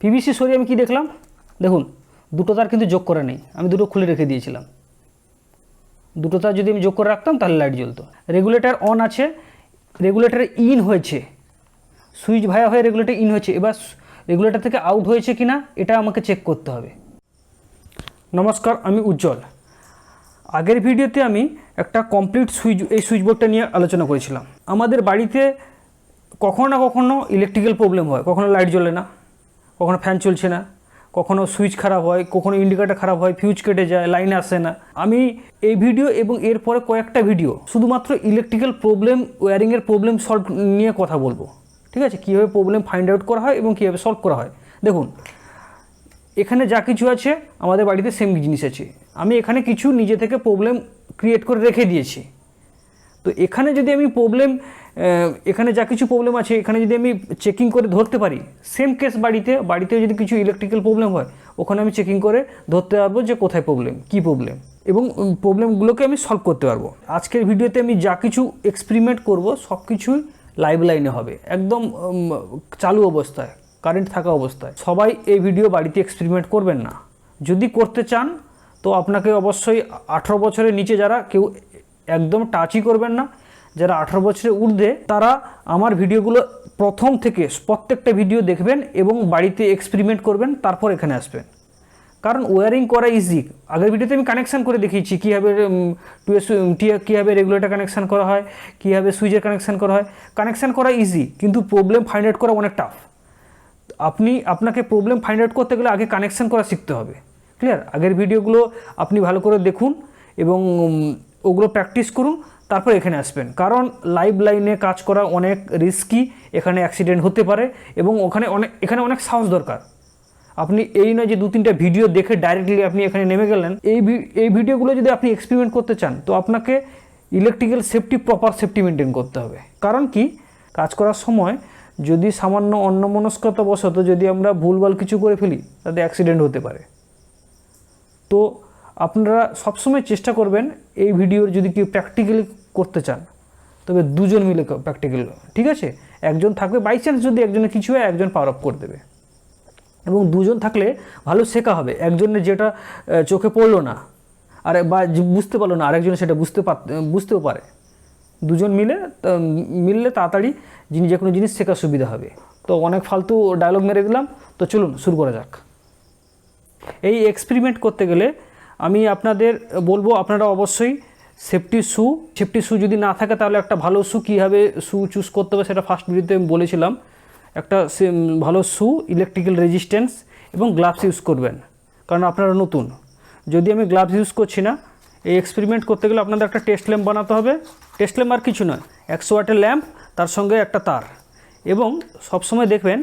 PVC সরিয়ে আমি কি দেখলাম? দেখুন, দুটো তার কিন্তু যোগ করা নেই। আমি দুটো খুলে রেখে দিয়েছিলাম। দুটো তার যদি আমি যোগ করে রাখতাম, তাহলে লাইট জ্বলতো। রেগুলেটর অন আছে রেগুলেটর ইন হয়েছে। সুইচ ভায়া হয়ে রেগুলেটর ইন হয়েছে। এবার রেগুলেটর থেকে আউট হয়েছে কি না এটা আমাকে চেক করতে হবে। নমস্কার, আমি উজ্জ্বল। আগের ভিডিওতে আমি একটা কমপ্লিট সুইচ এই সুইচ বোর্ডটা নিয়ে আলোচনা করেছিলাম। আমাদের বাড়িতে কখনো না কখনো ইলেকট্রিক্যাল প্রবলেম হয়। কখনো লাইট জ্বলে না। কখনো ফ্যান চলছে না, কখনো সুইচ খারাপ হয়, কখনো ইন্ডিকেটার খারাপ হয় ফিউজ কেটে যায় লাইন আসে না। আমি এই ভিডিও এবং এরপরে কয়েকটা ভিডিও শুধুমাত্র ইলেকট্রিক্যাল প্রবলেম ওয়্যারিংয়ের প্রবলেম সলভ নিয়ে কথা বলব। ঠিক আছে? কীভাবে প্রবলেম ফাইন্ড আউট করা হয় এবং কীভাবে সলভ করা হয়। দেখুন, এখানে যা কিছু আছে, আমাদের বাড়িতে সেম জিনিস আছে। আমি এখানে কিছু নিজে থেকে প্রবলেম ক্রিয়েট করে রেখে দিয়েছি। তো এখানে যদি আমি প্রবলেম এখানে যা কিছু প্রবলেম আছে, এখানে যদি আমি চেকিং করে ধরতে পারি সেম কেস বাড়িতে বাড়িতে যদি কিছু ইলেকট্রিক্যাল প্রবলেম হয়, ওখানে আমি চেকিং করে ধরতে পারব যে কোথায় প্রবলেম কী প্রবলেম এবং প্রবলেমগুলোকে আমি সলভ করতে পারব। আজকের ভিডিওতে আমি যা কিছু এক্সপেরিমেন্ট করব, সব কিছুই লাইভ লাইনে হবে। একদম চালু অবস্থায় কারেন্ট থাকা অবস্থায়। সবাই এই ভিডিও বাড়িতে এক্সপেরিমেন্ট করবেন না। যদি করতে চান, তো আপনাকে অবশ্যই আঠেরো বছরের নিচে যারা কেউ একদম টাচই করবেন না। যারা আঠারো বছরের ঊর্ধ্বে, তারা আমার ভিডিওগুলো প্রথম থেকে প্রত্যেকটা ভিডিও দেখবেন এবং বাড়িতে এক্সপেরিমেন্ট করবেন, তারপর এখানে আসবেন। কারণ ওয়ারিং করা ইজি আগের ভিডিওতে আমি কানেকশান করে দেখিয়েছি, কীভাবে কীভাবে রেগুলেটর কানেকশান করা হয়, কীভাবে সুইচের কানেকশান করা হয়। কানেকশান করা ইজি কিন্তু প্রবলেম ফাইন্ড আউট করা অনেক টাফ আপনি, আপনাকে প্রবলেম ফাইন্ড আউট করতে গেলে আগে কানেকশান করা শিখতে হবে। ক্লিয়ার আগের ভিডিওগুলো আপনি ভালো করে দেখুন এবং ওগুলো প্র্যাকটিস করুন। তারপর এখানে আসবেন। কারণ লাইভ লাইনে কাজ করা অনেক রিস্কি এখানে অ্যাক্সিডেন্ট হতে পারে এবং ওখানে অনেক এখানে অনেক সাহস দরকার। আপনি এই নয় যে দু তিনটা ভিডিও দেখে ডাইরেক্টলি আপনি এখানে নেমে গেলেন, এই এই ভিডিওগুলো যদি আপনি এক্সপেরিমেন্ট করতে চান, তো আপনাকে electrical safety proper safety maintain করতে হবে। কারণ কি? কাজ করার সময় যদি সামান্য অন্যমনস্কতা বশত যদি আমরা ভুলভাল কিছু করে ফেলি, তাতে অ্যাক্সিডেন্ট হতে পারে। তো আপনারা সবসময় চেষ্টা করবেন এই ভিডিওর যদি কেউ প্র্যাকটিক্যালি করতে চান, তবে দুজন মিলে প্র্যাকটিক্যাল ঠিক আছে? একজন থাকবে বাই চান্স যদি একজনের কিছু হয়, একজন পাওয়ার অফ করে দেবে। এবং দুজন থাকলে ভালো শেখা হবে। একজনের যেটা চোখে পড়ল না, আর বা বুঝতে পারল না, আরেকজন সেটা বুঝতে পার, বুঝতেও পারে। দুজন মিলে মিললে তাড়াতাড়ি যিনি যে কোনো জিনিস শেখার সুবিধা হবে। তো অনেক ফালতু ডায়লগ মেরে দিলাম। তো চলুন, শুরু করা যাক। এই এক্সপেরিমেন্ট করতে গেলে আমি আপনাদের বলব, আপনারা অবশ্যই সেফটি শ্যু সেফটি শ্যু যদি না থাকে তাহলে একটা ভালো শ্যু কীভাবে শ্যু চুজ করতে হবে সেটা ফার্স্ট ভিডিওতে আমি বলেছিলাম। একটা ভালো শ্যু ইলেকট্রিক্যাল রেজিস্ট্যান্স এবং গ্লাভস ইউজ করবেন। কারণ আপনারা নতুন। যদি আমি গ্লাভস ইউজ করছি না, এই এক্সপেরিমেন্ট করতে গেলে আপনাদের একটা টেস্ট ল্যাম্প বানাতে হবে। টেস্ট ল্যাম্প আর কিছু নয় একশো ওয়াটের ল্যাম্প তার সঙ্গে একটা তার। এবং সবসময় দেখবেন,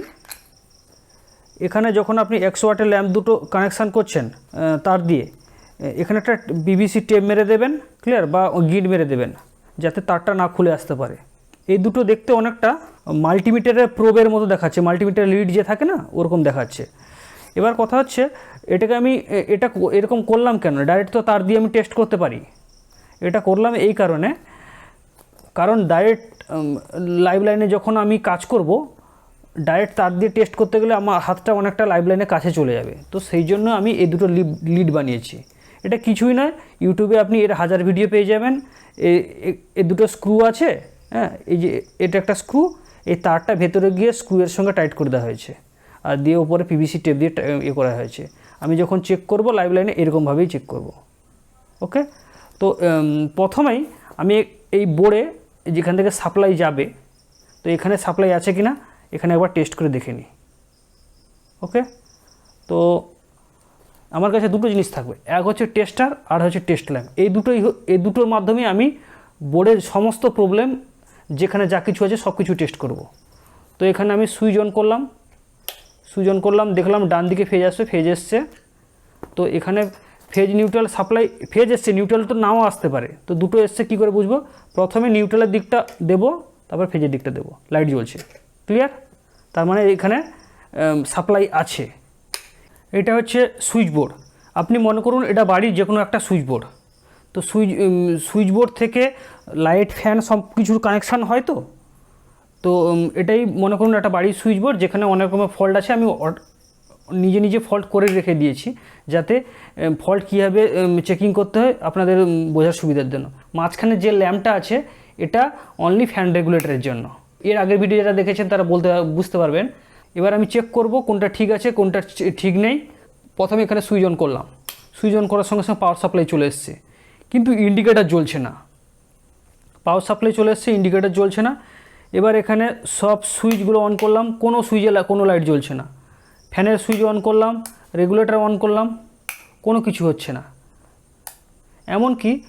এখানে যখন আপনি একশো ওয়াটের ল্যাম্প দুটো কানেকশান করছেন তার দিয়ে এখানে একটা বিবিসি টেপ মেরে দেবেন ক্লিয়ার বা গিট মেরে দেবেন, যাতে তারটা না খুলে আসতে পারে। এই দুটো দেখতে অনেকটা মাল্টিমিটারের প্রোবের মতো দেখাচ্ছে মাল্টিমিটার লিড যে থাকে না, ওরকম দেখাচ্ছে। এবার কথা হচ্ছে, এটাকে আমি এটা এরকম করলাম কেন? ডাইরেক্ট তো তার দিয়ে আমি টেস্ট করতে পারি। এটা করলাম এই কারণে, কারণ ডাইরেক্ট লাইভ লাইনে যখন আমি কাজ করব ডাইরেক্ট তার দিয়ে টেস্ট করতে গেলে আমার হাতটা অনেকটা লাইভ লাইনের কাছে চলে যাবে। তো সেই জন্য আমি এই দুটো লিড বানিয়েছি। এটা কিছুই নয়। ইউটিউবে আপনি এর হাজার ভিডিও পেয়ে যাবেন। এ- দুটো স্ক্রু আছে হ্যাঁ? এই যে, এটা একটা স্ক্রু এই তারটা ভেতরে গিয়ে স্ক্রুয়ের সঙ্গে টাইট করে দেওয়া হয়েছে। আর দিয়ে ওপরে পিভিসি টেপ দিয়ে ইয়ে করা হয়েছে। আমি যখন চেক করব লাইভ লাইনে এরকমভাবেই চেক করব। ওকে তো প্রথমেই আমি এই বোর্ডে যেখান থেকে সাপ্লাই যাবে, তো এখানে সাপ্লাই আছে কি না এখানে একবার টেস্ট করে দেখে নিই। ওকে তো আমার কাছে দুটো জিনিস থাকবে। এক হচ্ছে টেস্টার, আর হচ্ছে টেস্ট ল্যাম্প এই দুটোই এই দুটোর মাধ্যমে আমি বোর্ডের সমস্ত প্রবলেম, যেখানে যা কিছু আছে সব কিছু টেস্ট করব। তো এখানে আমি সুইচ অন করলাম। সুইচ অন করলাম, দেখলাম ডান দিকে ফেজ আসছে, ফেজ এসছে। তো এখানে ফেজ নিউট্রাল সাপ্লাই, ফেজ এসছে, নিউট্রাল তো নাও আসতে পারে। তো দুটো এসছে, কী করে বুঝব? প্রথমে নিউট্রালের দিকটা দেব, তারপর ফেজের দিকটা দেবো। লাইট জ্বলছে। ক্লিয়ার? তার মানে এখানে সাপ্লাই আছে। এটা হচ্ছে সুইচ বোর্ড। আপনি মনে করুন এটা বাড়ির যে কোনো একটা সুইচ বোর্ড। তো সুইচ সুইচ বোর্ড থেকে লাইট, ফ্যান সব কিছুর কানেকশান হয় তো? তো এটাই মনে করুন একটা বাড়ির সুইচ বোর্ড যেখানে অনেক রকমের ফল্ট আছে, আমি নিজে নিজে ফল্ট করে রেখে দিয়েছি যাতে ফল্ট কীভাবে চেকিং করতে হয় আপনাদের বোঝার সুবিধার জন্য। মাঝখানে যে ল্যাম্পটা আছে, এটা অনলি ফ্যান রেগুলেটরের জন্য। এর আগের ভিডিও যারা দেখেছেন তারা বলতে, বুঝতে পারবেন। এবার আমি চেক করব কোনটা ঠিক আছে, কোনটা ঠিক নেই। প্রথমে এখানে সুইচ অন করলাম। সুইচ অন করার সঙ্গে সঙ্গে পাওয়ার সাপ্লাই চলে এসছে। কিন্তু ইন্ডিকেটার জ্বলছে না। পাওয়ার সাপ্লাই চলে এসছে ইন্ডিকেটার জ্বলছে না। এবার এখানে সব সুইচগুলো অন করলাম। কোনো সুইচে কোনো লাইট জ্বলছে না। ফ্যানের সুইচ অন করলাম রেগুলেটর অন করলাম, কোনো কিছু হচ্ছে না। এমনকি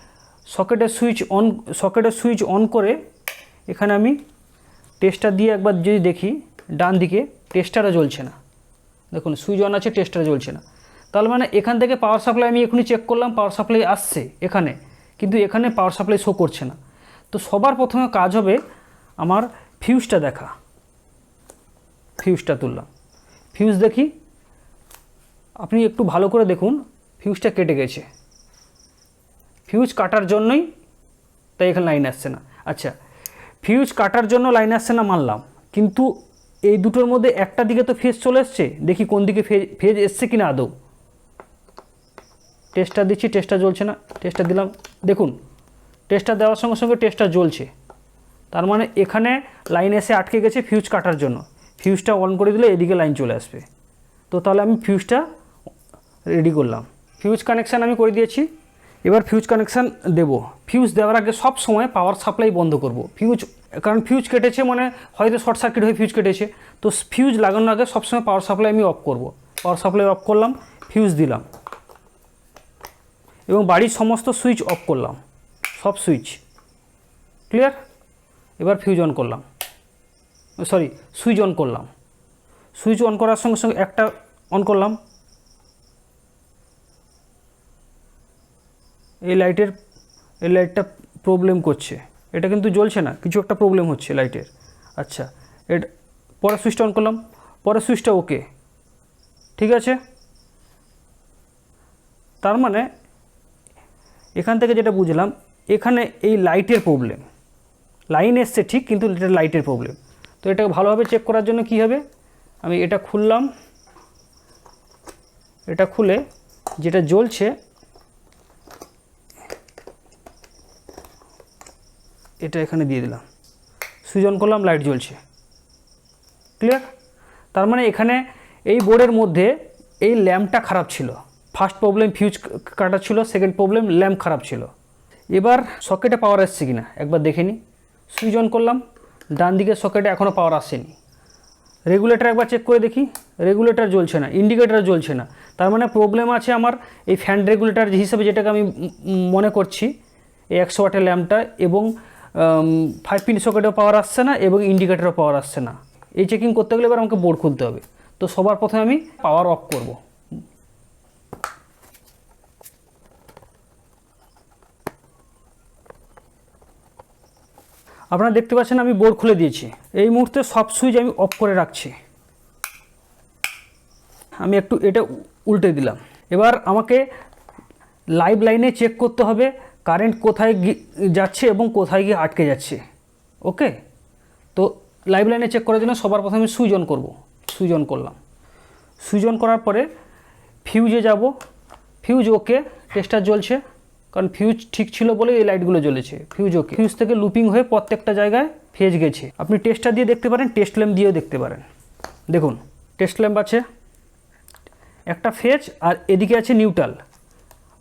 সকেটের সুইচ অন সকেটের সুইচ অন করে এখানে আমি টেস্টটা দিয়ে একবার যদি দেখি ডান দিকে টেস্টারও জ্বলছে না। দেখুন সুইচ অন আছে টেস্টার জ্বলছে না। তাহলে মানে এখান থেকে পাওয়ার সাপ্লাই আমি এখনই চেক করলাম পাওয়ার সাপ্লাই আসছে এখানে, কিন্তু এখানে পাওয়ার সাপ্লাই শো করছে না। তো সবার প্রথমে কাজ হবে আমার ফিউজটা দেখা। ফিউজটা তুললাম। ফিউজ দেখি। আপনি একটু ভালো করে দেখুন ফিউজটা কেটে গেছে। ফিউজ কাটার জন্যই তাই এখানে লাইন আসছে না। আচ্ছা ফিউজ কাটার জন্য লাইন আসছে না মানলাম, কিন্তু এই দুটোর মধ্যে একটা দিকে তো ফেজ চলে এসছে, দেখি কোন দিকে ফেজ ফেজ এসছে কি না আদৌ টেস্টটা দিচ্ছি টেস্টটা জ্বলছে না টেস্টার দিলাম। দেখুন টেস্টটা দেওয়ার সঙ্গে সঙ্গে টেস্টটা জ্বলছে। তার মানে এখানে লাইন এসে আটকে গেছে ফিউজ কাটার জন্য। ফিউজটা অন করে দিলে এদিকে লাইন চলে আসবে। তো তাহলে আমি ফিউজটা রেডি করলাম। ফিউজ কানেকশান আমি করে দিয়েছি। এবার ফিউজ কানেকশান দেব। ফিউজ দেওয়ার আগে সব সময় পাওয়ার সাপ্লাই বন্ধ করব। ফিউজ কারণ ফিউজ কেটেছে মানে হয়তো শর্ট সার্কিট হয়ে ফিউজ কেটেছে। তো ফিউজ লাগানোর আগে সবসময় পাওয়ার সাপ্লাই আমি অফ করব। পাওয়ার সাপ্লাই অফ করলাম ফিউজ দিলাম। এবং বাড়ির সমস্ত সুইচ অফ করলাম। সব সুইচ ক্লিয়ার এবার ফিউজ অন করলাম। সরি সুইচ অন করলাম। সুইচ অন করার সঙ্গে সঙ্গে একটা অন করলাম। এই লাইটের এই লাইটটা প্রবলেম করছে। এটা কিন্তু জ্বলছে না, কিছু একটা প্রবলেম হচ্ছে লাইটের আচ্ছা এটা পরে সুইচটা অন করলাম। পরে সুইচটা ওকে ঠিক আছে? তার মানে এখান থেকে যেটা বুঝলাম, এখানে এই লাইটের প্রবলেম লাইন এসছে ঠিক, কিন্তু এটা লাইটের প্রবলেম তো এটাকে ভালোভাবে চেক করার জন্য কি হবে? আমি এটা খুললাম। এটা খুলে যেটা জ্বলছে এটা এখানে দিয়ে দিলাম। সুইচ অন করলাম লাইট জ্বলছে। ক্লিয়ার তার মানে এখানে এই বোর্ডের মধ্যে এই ল্যাম্পটা খারাপ ছিল। ফার্স্ট প্রবলেম ফিউজ কাটা ছিল সেকেন্ড প্রবলেম ল্যাম্প খারাপ ছিল। এবার সকেটে পাওয়ার আসছে কি না একবার দেখে নিই সুইচ অন করলাম, ডান দিকের সকেটে এখনও পাওয়ার আসেনি। রেগুলেটর একবার চেক করে দেখি। রেগুলেটর জ্বলছে না ইন্ডিকেটর জ্বলছে না। তার মানে প্রবলেম আছে আমার এই ফ্যান রেগুলেটর হিসেবে যেটাকে আমি মনে করছি, এই একশো ওয়াটের ল্যাম্পটা এবং ফাইভ পিন সকেটেও পাওয়ার আসছে না এবং ইন্ডিকেটরও পাওয়ার আসছে না। এই চেকিং করতে গেলে এবার আমাকে বোর্ড খুলতে হবে। তো সবার প্রথমে আমি পাওয়ার অফ করব। আপনারা দেখতে পাচ্ছেন আমি বোর্ড খুলে দিয়েছি। এই মুহূর্তে সব সুইচ আমি অফ করে রাখছি। আমি একটু এটা উল্টে দিলাম। এবার আমাকে লাইভ লাইনে চেক করতে হবে। কারেন্ট কোথায় যাচ্ছে এবং কোথায় গিয়ে আটকে যাচ্ছে? ওকে? তো লাইভ লাইনে চেক করার জন্য সবার প্রথমে সুইচ অন করব। সুইচ অন করলাম। সুইচ অন করার পরে ফিউজে যাব। ফিউজ ওকে টেস্টার জ্বলছে। কারণ ফিউজ ঠিক ছিল বলে এই লাইটগুলো জ্বলেছে। ফিউজ ওকে ফিউজ থেকে লুপিং হয়ে প্রত্যেকটা জায়গায় ফেজ গেছে। আপনি টেস্টার দিয়ে দেখতে পারেন টেস্ট ল্যাম্প দিয়েও দেখতে পারেন। দেখুন টেস্ট ল্যাম্প আছে, একটা ফেজ আর এদিকে আছে নিউট্রাল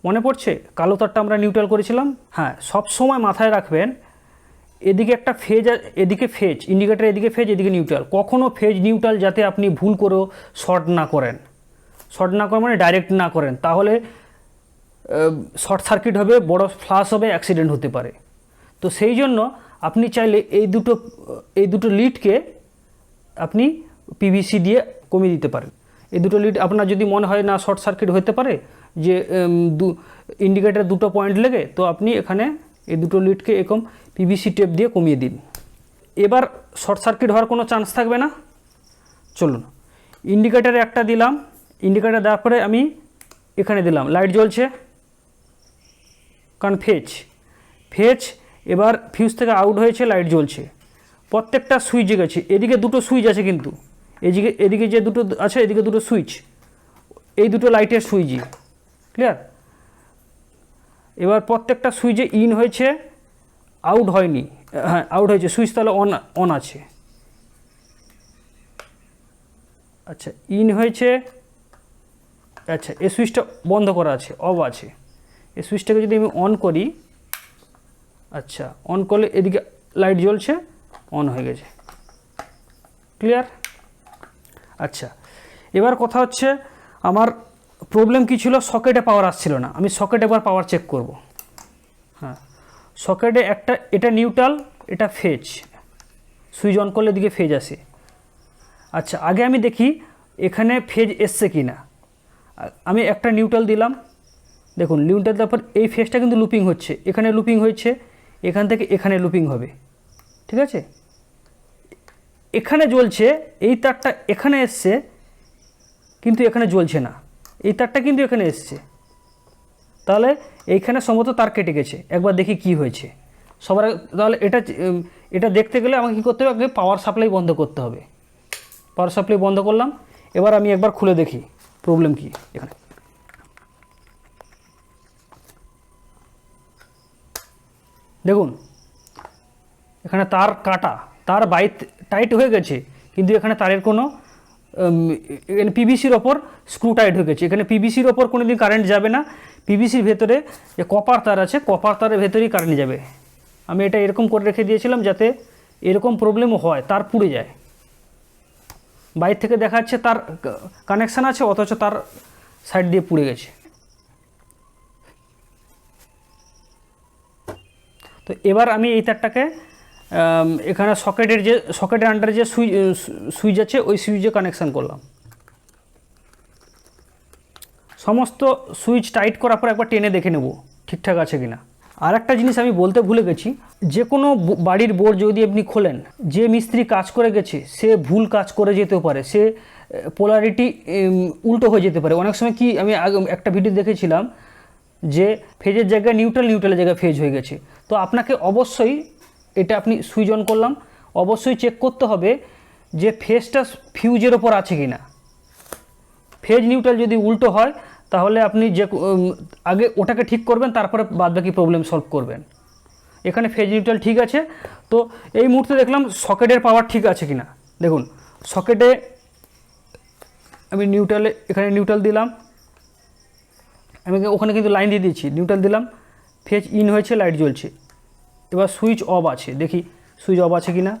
মনে পড়ছে? কালো তারটা আমরা নিউট্রাল করেছিলাম। হ্যাঁ সব সময় মাথায় রাখবেন, এদিকে একটা ফেজ এদিকে ফেজ ইন্ডিকেটার এদিকে ফেজ এদিকে নিউট্রাল কখনও ফেজ নিউট্রাল যাতে আপনি ভুল করেও শর্ট না করেন। শর্ট না করেন মানে ডাইরেক্ট না করেন। তাহলে শর্ট সার্কিট হবে, বড় ফ্লাশ হবে অ্যাক্সিডেন্ট হতে পারে। তো সেই জন্য আপনি চাইলে এই দুটো এই দুটো লিডকে আপনি পিভিসি দিয়ে কমিয়ে দিতে পারেন। এই দুটো লিড আপনার যদি মনে হয় না শর্ট সার্কিট হতে পারে যে দু ইন্ডিকেটার দুটো পয়েন্ট লেগে, তো আপনি এখানে এই দুটো লিডকে এরকম পিভিসি টেপ দিয়ে কমিয়ে দিন। এবার শর্ট সার্কিট হওয়ার কোনো চান্স থাকবে না। চলুন ইন্ডিকেটারে একটা দিলাম ইন্ডিকেটার দেওয়ার পরে আমি এখানে দিলাম লাইট জ্বলছে। কারণ ফেচ ফেচ এবার ফিউজ থেকে আউট হয়েছে লাইট জ্বলছে। প্রত্যেকটা সুইচ গেছে, এদিকে দুটো সুইচ আছে কিন্তু। এদিকে এদিকে যে দুটো আছে, এদিকে দুটো সুইচ এই দুটো লাইটের সুইচই ক্লিয়ার এবার প্রত্যেকটা সুইচে ইন হয়েছে আউট হয়নি হ্যাঁ আউট হয়েছে, সুইচ তাহলে অন অন আছে। আচ্ছা ইন হয়েছে আচ্ছা এই সুইচটা বন্ধ করা আছে অফ আছে। এই সুইচটাকে যদি আমি অন করি আচ্ছা অন করলে এদিকে লাইট জ্বলছে অন হয়ে গেছে। ক্লিয়ার আচ্ছা এবার কথা হচ্ছে, আমার প্রবলেম কী ছিল? সকেটে পাওয়ার আসছিল না। আমি সকেটে একবার পাওয়ার চেক করব। হ্যাঁ। সকেটে একটা, এটা নিউট্রাল এটা ফেজ সুইচ অন করলে দিকে ফেজ আসে। আচ্ছা আগে আমি দেখি এখানে ফেজ এসছে কি না আমি একটা নিউট্রাল দিলাম। দেখুন নিউট্রাল তারপর এই ফেজটা কিন্তু লুপিং হচ্ছে। এখানে লুপিং হয়েছে, এখান থেকে এখানে লুপিং হবে। ঠিক আছে? এখানে জ্বলছে, এই তারটা এখানে এসছে, কিন্তু এখানে জ্বলছে না। এই তারটা কিন্তু এখানে এসছে। তাহলে এইখানে সম্ভবত তার কেটে গেছে। একবার দেখি কি হয়েছে। সবার তাহলে এটা এটা দেখতে গেলে আমাকে কী করতে হবে? আগে পাওয়ার সাপ্লাই বন্ধ করতে হবে। পাওয়ার সাপ্লাই বন্ধ করলাম। এবার আমি একবার খুলে দেখি প্রবলেম কি এখানে। দেখুন, এখানে তার কাটা, তার বাইট টাইট হয়ে গেছে, কিন্তু এখানে তারের কোনো এখানে পিভিসির ওপর স্ক্রু টাইট হয়ে গেছে এখানে পিভিসির ওপর কোনো দিন কারেন্ট যাবে না। পিভিসির ভেতরে যে কপার তার আছে কপার তারের ভেতরেই কারেন্ট যাবে। আমি এটা এরকম করে রেখে দিয়েছিলাম যাতে এরকম প্রবলেমও হয়, তার পুড়ে যায়। বাইর থেকে দেখা যাচ্ছে তার কানেকশান আছে, অথচ তার সাইড দিয়ে পুড়ে গেছে। তো এবার আমি এই তারটাকে এখানে সকেটের যে, সকেটের আন্ডারে যে সুইচ সুইচ আছে, ওই সুইচে কানেকশান করলাম। সমস্ত সুইচ টাইট করার পর একবার টেনে দেখে নেব, ঠিকঠাক আছে কিনা। আর একটা জিনিস আমি বলতে ভুলে গেছি, যে কোনো বাড়ির বোর্ড যদি আপনি খোলেন, যে মিস্ত্রি কাজ করে গেছে, সে ভুল কাজ করে যেতেও পারে, সে পোলারিটি উল্টো হয়ে যেতে পারে। অনেক সময় কি আমি একটা ভিডিও দেখেছিলাম, যে ফেজের জায়গায় নিউট্রাল নিউট্রালের জায়গায় ফেজ হয়ে গেছে। তো আপনাকে অবশ্যই এটা আপনি সুইচ অন করলাম, অবশ্যই চেক করতে হবে যে ফেজটা ফিউজের ওপর আছে কি না ফেজ নিউট্রাল যদি উল্টো হয়, তাহলে আপনি যে আগে ওটাকে ঠিক করবেন, তারপরে বাদবাকি প্রবলেম সলভ করবেন। এখানে ফেজ নিউট্রাল ঠিক আছে। তো এই মুহূর্তে দেখলাম সকেটের পাওয়ার ঠিক আছে কি না দেখুন, সকেটে আমি নিউট্রালে এখানে নিউট্রাল দিলাম। আমি ওখানে কিন্তু লাইন দিয়ে দিয়েছি নিউট্রাল দিলাম। ফেজ ইন হয়েছে লাইট জ্বলছে। এবার সুইচ অফ আছে, দেখি সুইচ অফ আছে কি না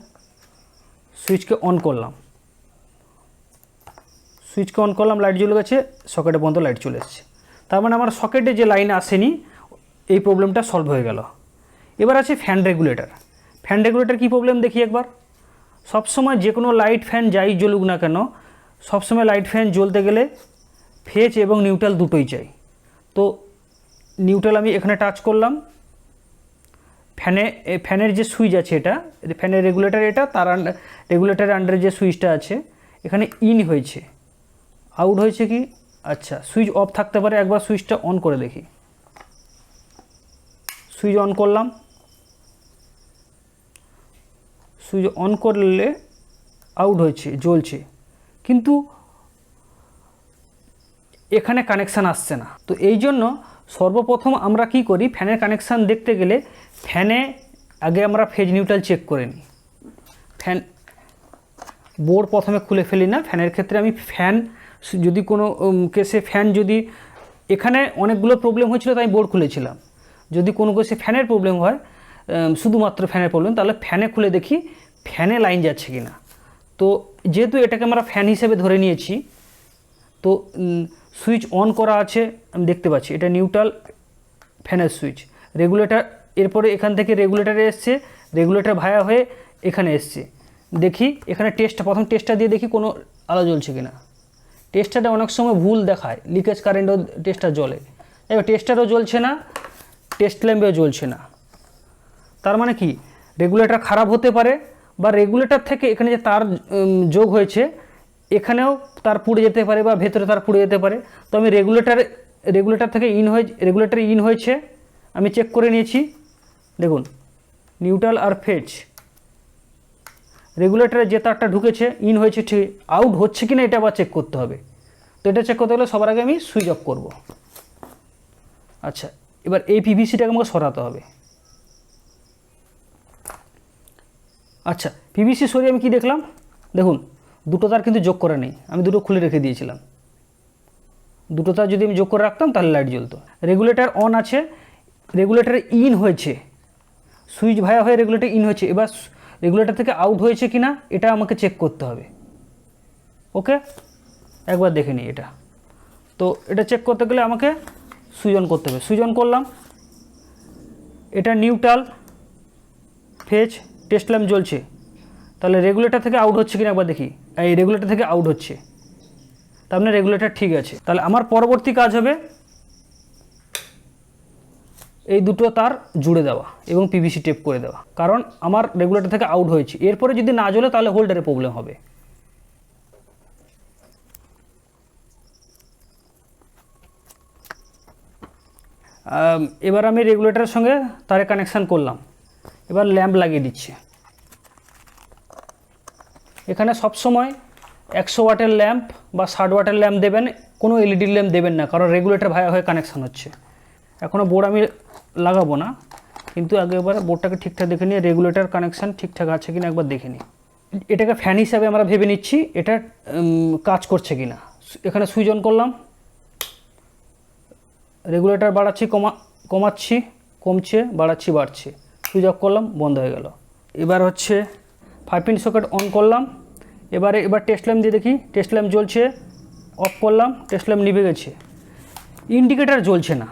সুইচকে অন করলাম। সুইচকে অন করলাম লাইট জ্বলে গেছে সকেটে পর্যন্ত লাইট চলে এসেছে। তার মানে আমার সকেটে যে লাইন আসেনি, এই প্রবলেমটা সলভ হয়ে গেল। এবার আছে ফ্যান রেগুলেটর ফ্যান রেগুলেটর কী প্রবলেম দেখি একবার? সবসময় যে কোনো লাইট ফ্যান যাই জ্বলুক না কেন, সবসময় লাইট ফ্যান জ্বলতে গেলে ফেজ এবং নিউট্রাল দুটোই চাই। তো নিউট্রাল আমি এখানে টাচ করলাম। ফ্যানে ফ্যানের যে সুইচ আছে এটা ফ্যানের রেগুলেটর এটা, তার রেগুলেটরের আন্ডারে যে সুইচটা আছে, এখানে ইন হয়েছে। আউট হয়েছে কি? আচ্ছা সুইচ অফ থাকতে পারে, একবার সুইচটা অন করে দেখি। সুইচ অন করলাম। সুইচ অন করলে আউট হয়েছে, জ্বলছে। কিন্তু এখানে কানেকশান আসছে না। তো এই জন্য সর্বপ্রথম আমরা কি করি? ফ্যানের কানেকশান দেখতে গেলে ফ্যানে আগে আমরা ফেজ নিউট্রাল চেক করে নিই। ফ্যান, বোর্ড প্রথমে খুলে ফেলি না। ফ্যানের ক্ষেত্রে আমি ফ্যান, যদি কোনো কেসে ফ্যান যদি, এখানে অনেকগুলো প্রবলেম হয়েছিল, তাই বোর্ড খুলেছিলাম। যদি কোনো কেসে ফ্যানের প্রবলেম হয় শুধুমাত্র ফ্যানের প্রবলেম, তাহলে ফ্যানে খুলে দেখি ফ্যানে লাইন যাচ্ছে কি না তো যেহেতু এটাকে আমরা ফ্যান হিসেবে ধরে নিয়েছি, তো সুইচ অন করা আছে, আমি দেখতে পাচ্ছি, এটা নিউট্রাল ফ্যানের সুইচ। রেগুলেটর এরপরে এখান থেকে রেগুলেটরে এসছে রেগুলেটর ভায়া হয়ে এখানে এসছে। দেখি, এখানে টেস্ট প্রথম টেস্টটা দিয়ে দেখি কোনো আলো জ্বলছে কিনা। টেস্টারটা অনেক সময় ভুল দেখায় লিকেজ কারেন্টও টেস্টার জ্বলে। এবার টেস্টারও জ্বলছে না টেস্ট ল্যাম্পেও জ্বলছে না। তার মানে কি? রেগুলেটর খারাপ হতে পারে বা রেগুলেটর থেকে এখানে যে তার যোগ হয়েছে, এখানেও তার পুড়ে যেতে পারে বা ভেতরে তার পুড়ে যেতে পারে। তো আমি রেগুলেটর রেগুলেটর থেকে ইন হয়ে রেগুলেটর ইন হয়েছে, আমি চেক করে নিয়েছি। দেখুন নিউট্রাল আর ফেজ রেগুলেটরে যে তারটা ঢুকেছে ইন হয়েছে ঠিক আউট হচ্ছে কি না এটা আবার চেক করতে হবে। তো এটা চেক করতে গেলে সবার আগে আমি সুইচ অফ করব। আচ্ছা এবার এই পিভিসিটাকে আমাকে সরাতে হবে। আচ্ছা পিভিসি সরিয়ে আমি কি দেখলাম? দেখুন, দুটো তার কিন্তু যোগ করে নেই, আমি দুটো খুলে রেখে দিয়েছিলাম। দুটো তার যদি আমি যোগ করে রাখতাম, তাহলে লাইট জ্বলতো। রেগুলেটর অন আছে রেগুলেটর ইন হয়েছে সুইচ ভায়া হয়ে রেগুলেটর ইন হয়েছে, এবার রেগুলেটার থেকে আউট হয়েছে কি না এটা আমাকে চেক করতে হবে। ওকে একবার দেখে নিই এটা। তো এটা চেক করতে গেলে আমাকে সুইচ অন করতে হবে। সুইচ অন করলাম। এটা নিউট্রাল ফেজ টেস্ট ল্যাম্প জ্বলছে। তাহলে রেগুলেটর থেকে আউট হচ্ছে কিনা একবার দেখি। এই রেগুলেটর থেকে আউট হচ্ছে। তার মানে রেগুলেটর ঠিক আছে। তাহলে আমার পরবর্তী কাজ হবে এই দুটো তার জুড়ে দেওয়া এবং পিভিসি টেপ করে দেওয়া। কারণ আমার রেগুলেটর থেকে আউট হয়েছে। এরপরে যদি না জ্বলে তাহলে হোল্ডারে প্রবলেম হবে। এবার আমি রেগুলেটরের সঙ্গে তারে কানেকশান করলাম। এবার ল্যাম্প লাগিয়ে দিচ্ছি। এখানে সব সময় একশো ওয়াটের ল্যাম্প বা ষাট ওয়াটের ল্যাম্প দেবেন, কোনো এলইডি ল্যাম্প দেবেন না, কারণ রেগুলেটর ভায়া হয়ে কানেকশান হচ্ছে। এখনও বোর্ড আমি লাগাবো না। কিন্তু আগে এবার বোর্ডটাকে ঠিকঠাক দেখে নিয়ে রেগুলেটর কানেকশান ঠিকঠাক আছে কিনা একবার দেখে নিই। এটাকে ফ্যান হিসাবে আমরা ভেবে নিচ্ছি এটা কাজ করছে কিনা। এখানে সুইচ অন করলাম। রেগুলেটর বাড়াচ্ছি, কমা, কমাচ্ছি, কমছে, বাড়াচ্ছি, বাড়ছে। সুইচ অফ করলাম, বন্ধ হয়ে গেল। এবার হচ্ছে ফাইভ পিন সকেট অন করলাম। এবারে, এবার টেস্ট ল্যাম্প দিয়ে দেখি। টেস্ট ল্যাম্প জ্বলছে অফ করলাম টেস্ট ল্যাম্প নিভে গেছে। ইন্ডিকেটার জ্বলছে না।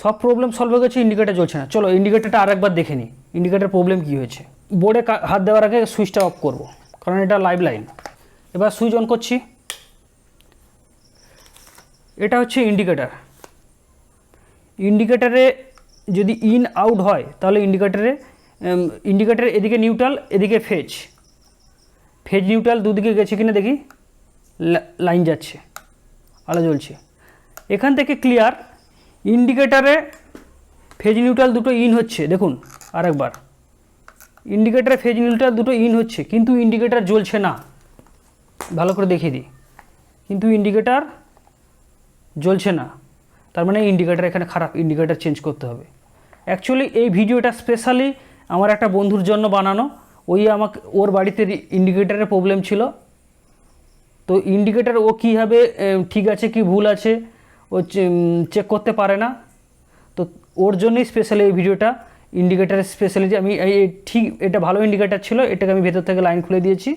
সব প্রবলেম সলভ হয়ে গেছে ইন্ডিকেটার জ্বলছে না। চলো ইন্ডিকেটারটা আরেকবার দেখে নিই। ইন্ডিকেটার প্রবলেম কী হয়েছে? বোর্ডে হাত দেওয়ার আগে সুইচটা অফ করব, কারণ এটা লাইভ লাইন এবার সুইচ অন করছি। এটা হচ্ছে ইন্ডিকেটার ইন্ডিকেটারে যদি ইন আউট হয়, তাহলে ইন্ডিকেটারে ইন্ডিকেটার এদিকে নিউট্রাল এদিকে ফেজ ফেজ নিউট্রাল দুদিকে গেছে কিনা দেখি? লাইন যাচ্ছে, আলো জ্বলছে। এখান থেকে ক্লিয়ার ইন্ডিকেটারে ফেজ নিউট্রাল দুটো ইন হচ্ছে, দেখুন আরেকবার। ইন্ডিকেটারে ফেজ নিউট্রাল দুটো ইন হচ্ছে, কিন্তু ইন্ডিকেটার জ্বলছে না। ভালো করে দেখিয়ে দিই। কিন্তু ইন্ডিকেটার জ্বলছে না। তার মানে ইন্ডিকেটার এখানে খারাপ ইন্ডিকেটার চেঞ্জ করতে হবে। অ্যাকচুয়ালি এই ভিডিওটা স্পেশালি আমার একটা বন্ধুর জন্য বানানো। ওই আমাকে, ওর বাড়িতে ইন্ডিকেটারের প্রবলেম ছিল। তো ইন্ডিকেটার ও কীভাবে ঠিক আছে কি ভুল আছে? ও চেক করতে পারে না। তো ওর জন্যই স্পেশালি এই ভিডিওটা ইন্ডিকেটার স্পেশালি যে আমি, এই ঠিক এটা ভালো ইন্ডিকেটার ছিল, এটাকে আমি ভেতর থেকে লাইন খুলে দিয়েছি।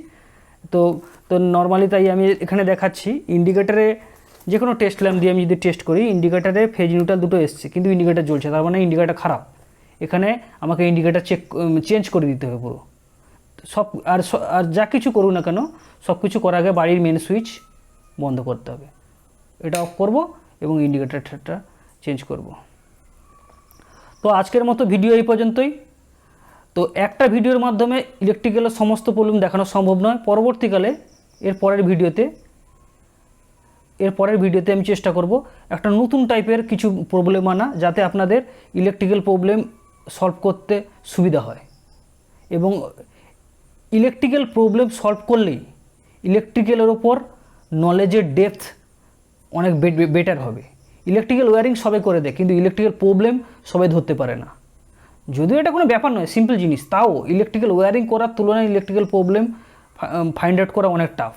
তো তো নর্মালি তাই আমি এখানে দেখাচ্ছি। ইন্ডিকেটারে যে কোনো টেস্ট ল্যাম্প দিয়ে আমি যদি টেস্ট করি ইন্ডিকেটারে ফেজ নিউট্রাল দুটো এসছে, কিন্তু ইন্ডিকেটার জ্বলছে, তার মানে ইন্ডিকেটার খারাপ। এখানে আমাকে ইন্ডিকেটার চেক চেঞ্জ করে দিতে হবে পুরো। সব, আর আর যা কিছু করুক না কেন সব কিছু করার আগে বাড়ির মেন সুইচ বন্ধ করতে হবে। এটা অফ করব। এবং ইন্ডিকেটারটা চেঞ্জ করব। তো আজকের মতো ভিডিও এই পর্যন্তই। তো একটা ভিডিওর মাধ্যমে ইলেকট্রিক্যালের সমস্ত প্রবলেম দেখানো সম্ভব নয়। পরবর্তীকালে এর পরের ভিডিওতে এর পরের ভিডিওতে আমি চেষ্টা করব একটা নতুন টাইপের কিছু প্রবলেম আনা যাতে আপনাদের ইলেকট্রিক্যাল প্রবলেম সলভ করতে সুবিধা হয়। এবং ইলেকট্রিক্যাল প্রবলেম সলভ করলেই ইলেকট্রিক্যালের ওপর নলেজের ডেপথ অনেক বেটার হবে। ইলেকট্রিক্যাল ওয়ারিং সবাই করে দেয় কিন্তু ইলেকট্রিক্যাল প্রবলেম সবাই ধরতে পারে না। যদিও এটা কোনো ব্যাপার নয় সিম্পল জিনিস, তাও ইলেকট্রিক্যাল ওয়ারিং করার তুলনায় ইলেকট্রিক্যাল প্রবলেম ফাইন্ড আউট করা অনেক টাফ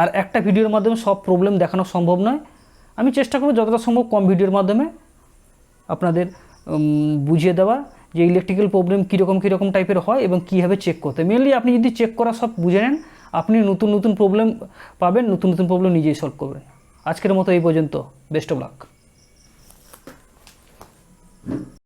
আর একটা ভিডিওর মাধ্যমে সব প্রবলেম দেখানো সম্ভব নয়। আমি চেষ্টা করব যতটা সম্ভব কম ভিডিওর মাধ্যমে আপনাদের বুঝিয়ে দেওয়া যে ইলেকট্রিক্যাল প্রবলেম কীরকম কীরকম টাইপের হয় এবং কীভাবে চেক করতে মেনলি আপনি যদি চেক করা সব বুঝে নেন আপনি নতুন নতুন প্রবলেম পাবেন, নতুন নতুন প্রবলেম নিজেই সলভ করবেন। আজকের মতো এই পর্যন্ত। Best of luck